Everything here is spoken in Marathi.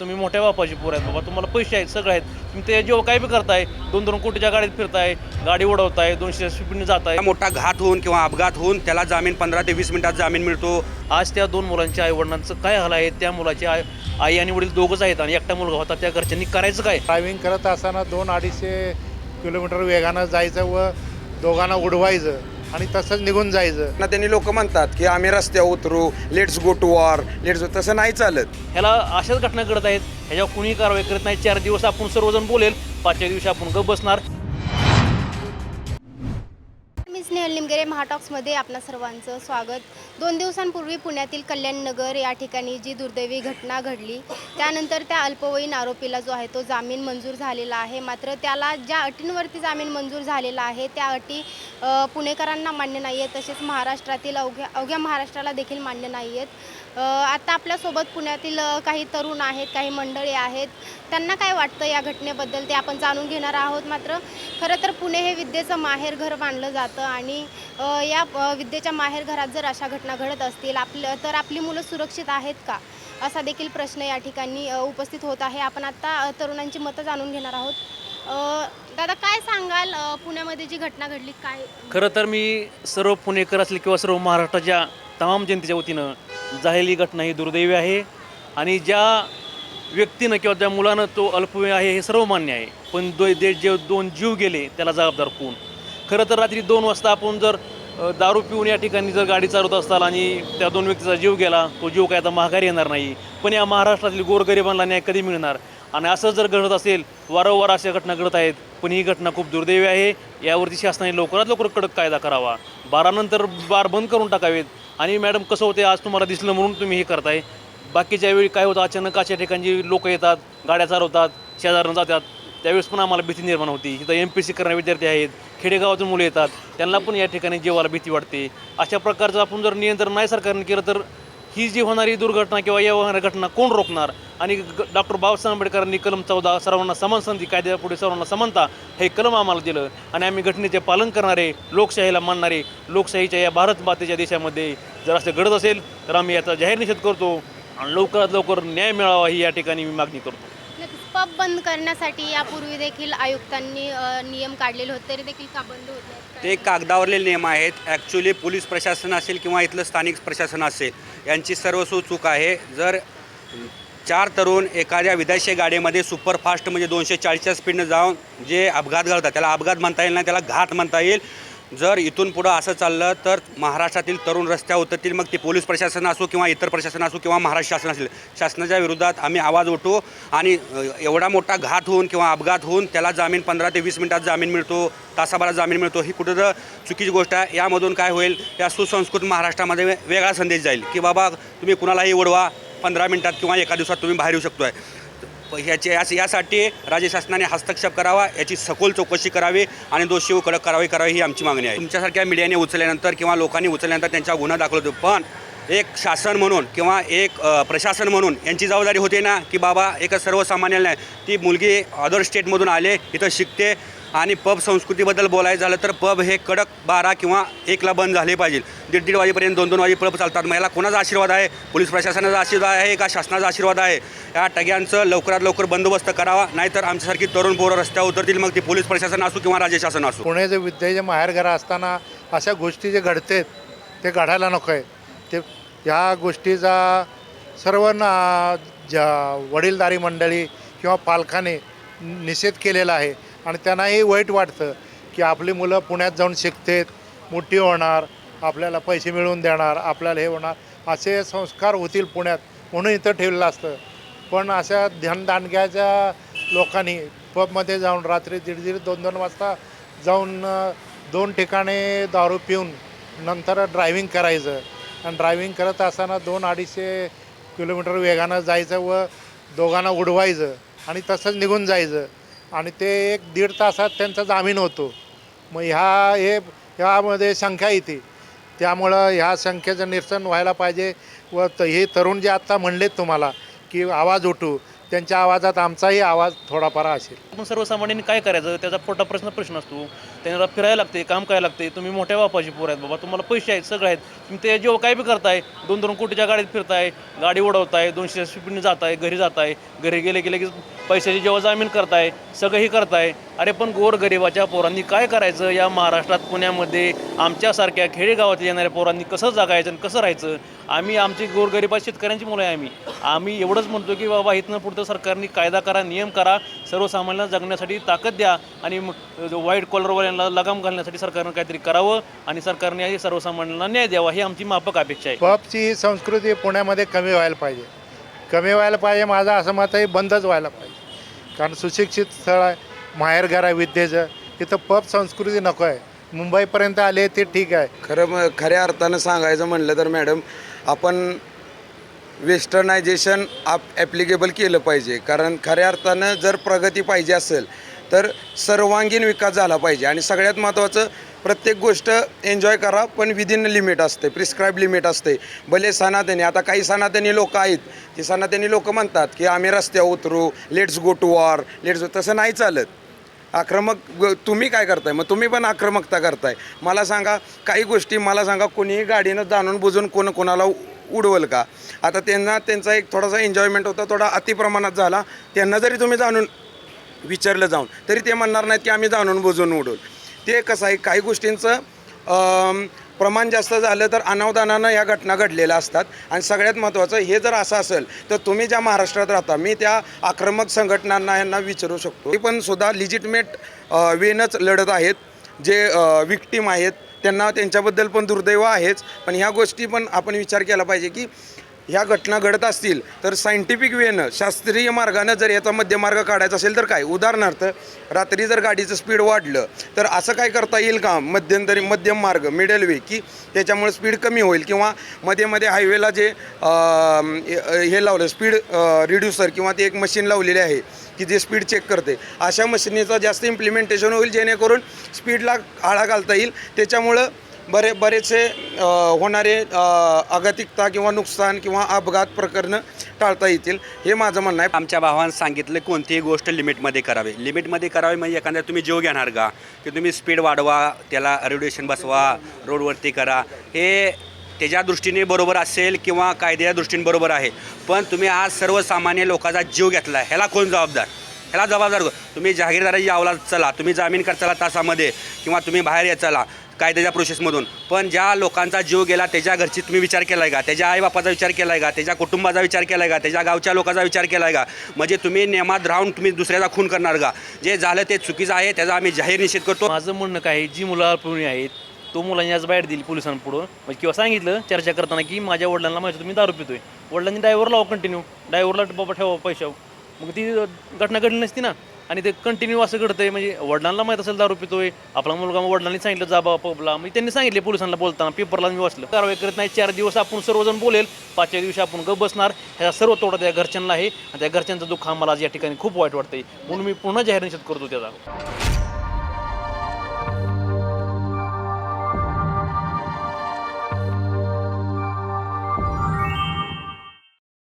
तुम्ही मोठ्या बापाची पोर आहेत बाबा तुम्हाला पैसे आहेत सगळे आहेत. तुम्ही ते जेव्हा काय बी करताय दोन दोन कोटीच्या गाडीत फिरताय गाडी उडवताय दोनशे स्पीडने जाताय. मोठा घात होऊन किंवा अपघात होऊन त्याला जामीन पंधरा ते वीस मिनिटात जामीन मिळतो. आज त्या दोन मुलांच्या आई वडिलांचं काय हाल आहे? त्या मुलाची आई आई आणि वडील दोघंच आहेत आणि एकटा मुलगा होता. त्या घरच्यांनी करायचं काय? ड्रायव्हिंग करत असताना दोन अडीचशे किलोमीटर वेगानं जायचं व दोघांना उडवायचं. आणि तसंच निघून जायचं. ना त्यांनी लोक म्हणतात की आम्ही रस्त्यावर उतरू let's go to war let's तसं नाही चालत. ह्याला अशाच घटना घडत आहेत. ह्याच्यावर कुणीही कारवाई करत नाही. चार दिवस आपण सर्वजण बोलेल. पाचव्या दिवशी आपण गप बसणार. स्नेहल निमगेरे महाटॉक्समध्ये आपणा सर्वांचं स्वागत. दोन दिवसांपूर्वी पुण्यातील कल्याणनगर या ठिकाणी जी दुर्दैवी घटना घडली त्यानंतर त्या अल्पवयीन आरोपीला जो आहे तो जामीन मंजूर झालेला आहे. मात्र त्याला ज्या अटींवरती जामीन मंजूर झालेला आहे त्या अटी पुणेकरांना मान्य नाही आहेत तसेच महाराष्ट्रातील अवघ्या अवघ्या महाराष्ट्राला देखील मान्य नाही आहेत. आता आपल्यासोबत पुण्यातील काही तरुण आहेत काही मंडळी आहेत. त्यांना काय वाटतं या घटनेबद्दल ते आपण जाणून घेणार आहोत. मात्र खरं तर पुणे हे विद्येचं माहेरघर मानलं जातं आणि आणि या विद्येच्या विद्येच्या माहेरघरात जर अशा घटना घडत असतील आपलं तर आपली मुलं सुरक्षित आहेत का? असा देखील प्रश्न या ठिकाणी उपस्थित होत आहे. आपण आत्ता तरुणांची मतं जाणून घेणार आहोत. दादा काय सांगाल पुण्यामध्ये जी घटना घडली काय? खरं तर मी सर्व पुणेकर असले किंवा सर्व महाराष्ट्राच्या तमाम जनतेच्या वतीनं झालेली घटना ही दुर्दैवी आहे आणि ज्या व्यक्तीनं किंवा ज्या मुलानं तो अल्पवय आहे हे सर्व मान्य आहे. पण दो देश जे दोन जीव गेले त्याला जबाबदार कोण? खरं तर रात्री दोन वाजता आपण जर दारू पिऊन या ठिकाणी जर गाडी चालवत असाल आणि त्या दोन व्यक्तीचा जीव गेला तो जीव काय आता महागारी येणार नाही. पण या महाराष्ट्रातील गोरगरिबांना न्याय कधी मिळणार? आणि असं जर घडत असेल वारंवार अशा घटना घडत आहेत पण ही घटना खूप दुर्दैवी आहे. यावरती शासनाने लवकरात लवकर कडक कायदा करावा. बारानंतर बार बंद करून टाकावेत. आणि मॅडम कसं होते आज तुम्हाला दिसलं म्हणून तुम्ही हे करताय. बाकीच्या वेळी काय होतं अचानक अशा ठिकाणी लोक येतात गाड्या चालवतात शेजारनं जातात. त्यावेळेस पण आम्हाला भीती निर्माण होती. इथं एम पी सी करणारे विद्यार्थी आहेत खेडेगावातून मुलं येतात त्यांना पण या ठिकाणी जीवाला भीती वाटते. अशा प्रकारचं आपण जर नियंत्रण नाही सरकारने केलं तर ही जी होणारी दुर्घटना किंवा या होणाऱ्या घटना कोण रोखणार? आणि डॉक्टर बाबासाहेब आंबेडकरांनी कलम चौदा सर्वांना समान संधी कायद्यापुढे सर्वांना समानता हे कलम आम्हाला दिलं. आणि आम्ही घटनेचे पालन करणारे लोकशाहीला मानणारे लोकशाहीच्या या भारत मातेच्या देशामध्ये जर असं घडत असेल तर आम्ही याचा जाहीर निषेध करतो आणि लवकरात लवकर न्याय मिळावा ही या ठिकाणी मी मागणी करतो. पब बंद करण्यासाठी यापूर्वी देखील आयुक्तांनी अ, नियम काढलेले होते तरी देखील का बंद होत नाहीत? ते कागदावरले नियम आहेत. ॲक्च्युली पोलीस प्रशासन असेल किंवा इथलं स्थानिक प्रशासन असेल यांची सर्वस्व चूक आहे. जर चार तरुण एखाद्या विदेशी गाडीमध्ये सुपरफास्ट म्हणजे दोनशे चाळीसच्या स्पीडनं जाऊन जे अपघात घालतात त्याला अपघात म्हणता येईल नाही त्याला घात म्हणता येईल. जर इथून पुढं असं चाललं तर महाराष्ट्रातील तरुण रस्त्यावर उतरतील मग ते पोलीस प्रशासन असो किंवा इतर प्रशासन असो किंवा महाराष्ट्र शासन असेल. शासनाच्या विरोधात आम्ही आवाज उठू आणि एवढा मोठा घात होऊन किंवा अपघात होऊन त्याला जामीन पंधरा ते वीस मिनिटात जामीन मिळतो तासाभरात जामीन मिळतो. ही कुठं तर चुकीची गोष्ट आहे. यामधून काय होईल या सुसंस्कृत महाराष्ट्रामध्ये वेगळा संदेश जाईल की बाबा तुम्ही कुणालाही उडवा पंधरा मिनटात किंवा एका दिवसात तुम्ही बाहेर येऊ शकतो आहे ह्याचे यास यासाठी राज्य शासनाने हस्तक्षेप करावा याची सखोल चौकशी करावी आणि दोषी कडक कारवाई करावी ही आमची मागणी आहे. तुमच्यासारख्या मीडियाने उचलल्यानंतर किंवा लोकांनी उचलल्यानंतर त्यांचा गुन्हा दाखल होतो. पण एक शासन म्हणून किंवा एक प्रशासन म्हणून यांची जबाबदारी होते ना की बाबा एक सर्वसामान्याला नाही ती मुलगी अदर स्टेटमधून आले इथं शिकते आणि पब संस्कृतीबद्दल बोलायचं झालं तर पब हे कडक बारा किंवा एकला बंद झाले पाहिजे. दीड दीड वाजेपर्यंत दोन दोन वाजे पब चालतात. मग याला कोणाचा आशीर्वाद आहे? पोलीस प्रशासनाचा आशीर्वाद आहे का शासनाचा आशीर्वाद आहे? या टग्यांचं लवकरात लवकर बंदोबस्त करावा. नाहीतर आमच्यासारखी तरुण पोरं रस्त्यावर उतरतील. मग ती पोलीस प्रशासन असो किंवा राज्य शासन असो. पुणे जे विद्येचे माहेरघर असताना अशा गोष्टी जे घडते ते घडायला नको आहे ते ह्या गोष्टीचा सर्वांना ज्या वडीलधारी मंडळी किंवा पालकाने निषेध केलेला आहे. आणि त्यांनाही वाईट वाटतं की आपली मुलं पुण्यात जाऊन शिकतेत मोठी होणार आपल्याला पैसे मिळवून देणार आपल्याला हे होणार. असे संस्कार होतील पुण्यात म्हणून इथं ठेवलेलं असतं. पण अशा ध्यानदांडग्याच्या लोकांनी पबमध्ये जाऊन रात्री दीड दीड दोन दोन वाजता जाऊन दोन ठिकाणी दारू पिऊन नंतर ड्रायव्हिंग करायचं. आणि ड्रायव्हिंग करत असताना दोन अडीचशे किलोमीटर वेगानं जायचं व दोघांना उडवायचं आणि तसंच निघून जायचं. आणि ते एक दीड तासात त्यांचा जामीन होतो. मग ह्या हे ह्यामध्ये संख्या येते. त्यामुळं ह्या संख्येचं निरसन व्हायला पाहिजे व त हे तरुण जे आत्ता म्हणलेत तुम्हाला की आवाज उठू त्यांच्या आवाजात आमचाही आवाज थोडाफार असेल. आपण सर्वसामान्यांनी काय करायचं? त्याचा पोटा प्रश्न प्रश्न असतो. त्यांना फिरायला लागते काम करायला लागते. तुम्ही मोठ्या बापाची पोर आहेत बाबा तुम्हाला पैसे आहेत सगळे आहेत. तुम्ही ते जेव्हा काय बी करताय दोन दोन कोटीच्या गाडीत फिरताय गाडी उडवताय दोनशे स्पीडने जाताय घरी जाताय घरी गेले गेले की पैशाची जेव्हा जामीन करताय सगळंही करताय. अरे पण गोरगरिबाच्या पोरांनी काय करायचं? या महाराष्ट्रात पुण्यामध्ये आमच्यासारख्या खेडेगावात येणाऱ्या पोरांनी कसं जगायचं आणि कसं राहायचं? आम्ही आमची गोरगरिबा शेतकऱ्यांची मुलं आहे आम्ही. आम्ही एवढंच म्हणतो की बाबा इथनं पुढचं सरकारने कायदा करा नियम करा सर्वसामान्यांना जगण्यासाठी ताकद द्या आणि मग वाईट कॉलरवाल्यांना लगाम घालण्यासाठी सरकारनं काहीतरी करावं आणि सरकारने सर्वसामान्यांना न्याय द्यावा ही आमची माफक अपेक्षा आहे. पबची ही संस्कृती पुण्यामध्ये कमी व्हायला पाहिजे. कमी व्हायला पाहिजे माझं असं मत आहे बंदच व्हायला पाहिजे. कारण सुशिक्षित स्थळ आहे माहेरघर आहे विद्येचं. तिथं पब संस्कृती नको आहे. मुंबईपर्यंत आले ते ठीक आहे. खरं म- खऱ्या अर्थानं सांगायचं म्हणलं तर मॅडम आपण वेस्टर्नायझेशन आप ॲप्लिकेबल केलं पाहिजे. कारण खऱ्या अर्थानं जर प्रगती पाहिजे असेल तर सर्वांगीण विकास झाला पाहिजे. आणि सगळ्यात महत्त्वाचं प्रत्येक गोष्ट एन्जॉय करा पण विदिन लिमिट असते प्रिस्क्राईब लिमिट असते. भले सनातनी आता काही सनातनी लोक आहेत. ती सनातनी लोक म्हणतात की आम्ही रस्त्यावर उतरू let's go to war let's तसं नाही चालत. आक्रमक तुम्ही काय करताय? मग तुम्ही पण आक्रमकता करताय. मला सांगा काही गोष्टी मला सांगा कोणीही गाडीनं जाणून बुजून कोण कोणाला उ- उडवल का? आता त्यांना त्यांचा एक थोडासा एन्जॉयमेंट होता थोडा अतिप्रमाणात झाला. त्यांना जरी तुम्ही जाणून विचारलं जाऊन. तरी ते म्हणणार नाहीत की आम्ही जाणून बुजून उडवू ते कसं आहे काही गोष्टींचं प्रमाण जास्त झालं तर अनावधानानं या घटना घडलेल्या असतात. आणि सगळ्यात महत्त्वाचं हे जर असं असेल तर तुम्ही ज्या महाराष्ट्रात राहता मी त्या आक्रमक संघटनांना यांना विचारू शकतो. ते पण सुद्धा लिजिटमेट वेनच लढत आहेत. जे विक्टीम आहेत त्यांना त्यांच्याबद्दल पण दुर्दैव आहेच. पण ह्या गोष्टी पण आपण विचार केला पाहिजे की ह्या घटना घडत असतील तर सायंटिफिक वेनं शास्त्रीय मार्गानं जर याचा मध्यमार्ग काढायचा असेल तर काय? उदाहरणार्थ रात्री जर गाडीचं स्पीड वाढलं तर असं काय करता येईल का? मध्यंतरी मध्यम मार्ग मिडल वे की त्याच्यामुळे स्पीड कमी होईल किंवा मध्ये मध्ये हायवेला जे हे लावलं स्पीड रिड्युसर किंवा ते एक मशीन लावलेली आहे की जे स्पीड चेक करते. अशा मशीनीचा जास्त इम्प्लिमेंटेशन होईल जेणेकरून स्पीडला आळा घालता येईल. त्याच्यामुळं बरे बरेचसे होणारे अगतिकता किंवा नुकसान किंवा अपघात प्रकरणं टाळता येतील हे माझं म्हणणं आहे. आमच्या भावानं सांगितलं कोणतीही गोष्ट लिमिटमध्ये करावी. लिमिटमध्ये करावी म्हणजे एखाद्या तुम्ही जीव घेणार का? की तुम्ही स्पीड वाढवा त्याला रेडिएशन बसवा रोडवरती करा. हे त्याच्या दृष्टीने बरोबर असेल किंवा कायद्याच्या दृष्टीने बरोबर आहे. पण तुम्ही आज सर्वसामान्य लोकांचा जीव घेतला ह्याला कोण जबाबदार? ह्याला जबाबदार तुम्ही जाहीरदाराची आवला चला तुम्ही जामीन कर चला तासामध्ये किंवा तुम्ही बाहेर या चला. कायद्याच्या प्रोसेसमधून पण ज्या लोकांचा जीव गेला त्याच्या घरची तुम्ही विचार केला आहे का? त्याच्या आईबापाचा विचार केला आहे का? त्याच्या कुटुंबाचा विचार केला आहे का? त्याच्या गावच्या लोकांचा विचार केला आहे का? म्हणजे तुम्ही नियमात राहून तुम्ही दुसऱ्याचा खून करणार का? जे झालं ते चुकीचं आहे त्याचा आम्ही जाहीर निषेध करतो. माझं म्हणणं काय जी मुलं अल्पवयीन आहेत तो मुलांनी आज बाहेर दिली पोलिसांपुढं. म्हणजे किंवा सांगितलं चर्चा करताना की माझ्या वडिलांना माहिती तुम्ही दारू पितोय. वडिलांनी ड्रायव्हर लावा कंटिन्यू ड्रायव्हरला बाबा ठेवा पैशाव मग ती घटना घडली नसती ना. आणि ते कंटिन्यू असं घडतंय म्हणजे वडिलांना माहीत असेल दारू पितोय आपला मुलगा मग वडिलांनी सांगितलं जा बाबा पबला. मी त्यांनी सांगितले पोलिसांना बोलताना पेपरला मी वाचलं. कारवाई करत नाही चार दिवस आपण सर्वजण बोलेल पाचव्या दिवशी आपण ग बसणार ह्याचा सर्व तोडा त्या घरच्यांना आहे आणि त्या घरच्यांचा दुःख आम्हाला आज या ठिकाणी खूप वाईट वाटतंय म्हणून मी पुन्हा जाहीर निषेध करतो त्याचा.